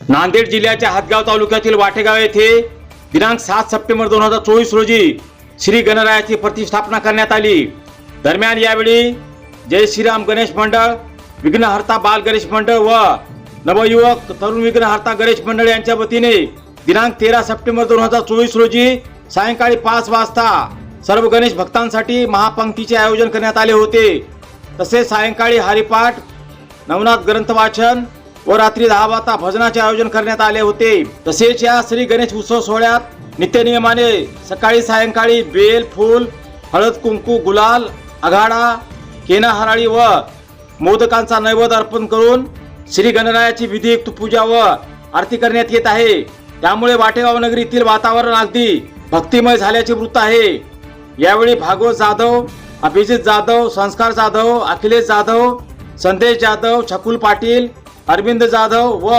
नांदेड जिल्ह्याच्या हातगाव तालुक्यातील वाटेगाव येथे दिनांक सात सप्टेंबर दोन हजार चोवीस रोजी श्री गणरायाची प्रतिष्ठापना करण्यात आली. दरम्यान यावेळी जय श्रीराम गणेश मंडळ विघ्नहर्ता बाल गणेश मंडळ व नवयुवक तरुण विघ्नहर्ता गणेश मंडळ यांच्या वतीने दिनांक तेरा सप्टेंबर दोन हजार चोवीस रोजी सायंकाळी पाच वाजता सर्व गणेश भक्तांसाठी महापंक्तीचे आयोजन करण्यात आले होते. तसेच सायंकाळी हरिपाठ नवनाथ ग्रंथ वाचन व रात्री दहा वाजता भजनाचे आयोजन करण्यात आले होते. तसेच या श्री गणेश उत्सव सोहळ्यात नित्यनियमाने सकाळी सायंकाळी बेल फूल हळद कुंकू गुलाल आघाडा केना हराळी व मोदकांचा नैवेद्य अर्पण करून श्री गणरायाची विधियुक्त पूजा व आरती करण्यात येत आहे. त्यामुळे वाटेगाव नगरीतील वातावरण अगदी भक्तिमय झाल्याचे वृत्त आहे. यावेळी भागवत जाधव अभिजित जाधव संस्कार जाधव अखिलेश जाधव संदेश जाधव छकुल पाटील अरविंद जाधव व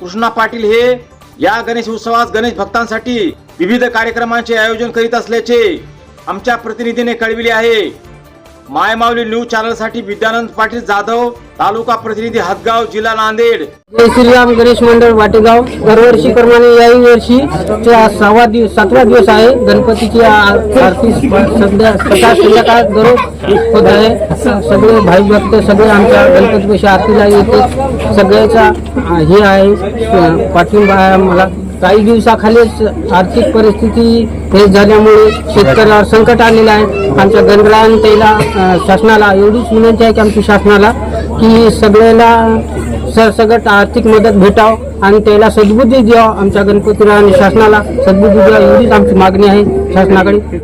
कृष्णा पाटील हे या गणेश उत्सवात गणेश भक्तांसाठी विविध कार्यक्रमांचे आयोजन करीत असल्याचे आमच्या प्रतिनिधीने कळविले आहे. मायमावली न्यूज चॅनलसाठी विद्यानंद पाटील जाधव तालुका प्रतिनिधी हदगाव जिल्हा नांदेड. जय श्रीराम गणेश मंडळ वाटेगाव. दरवर्षी प्रमाणे याही वर्षी सहावा दिवस सातवा दिवस आहे. गणपतीची आरती सध्या सकाळ संध्याकाळ दररोज होत आहे. सगळे भाई भक्त सगळे आमच्या गणपतीपेक्षा आरतीला येते सगळ्याचा हे आहे. पाठिंबा आहे मला काही दिवसाखालीच आर्थिक परिस्थिती हे झाल्यामुळे शेतकऱ्यावर संकट आलेलं आहे. आमच्या गणरायन त्याला शासनाला एवढीच विनंती आहे की आमच्या शासनाला की सगळ्याला सरसगट आर्थिक मदत भेटाव आणि त्याला सद्बुद्धी द्यावं. आमच्या गणपतीला आणि शासनाला सद्बुद्धी द्यावं एवढीच आमची मागणी आहे शासनाकडे.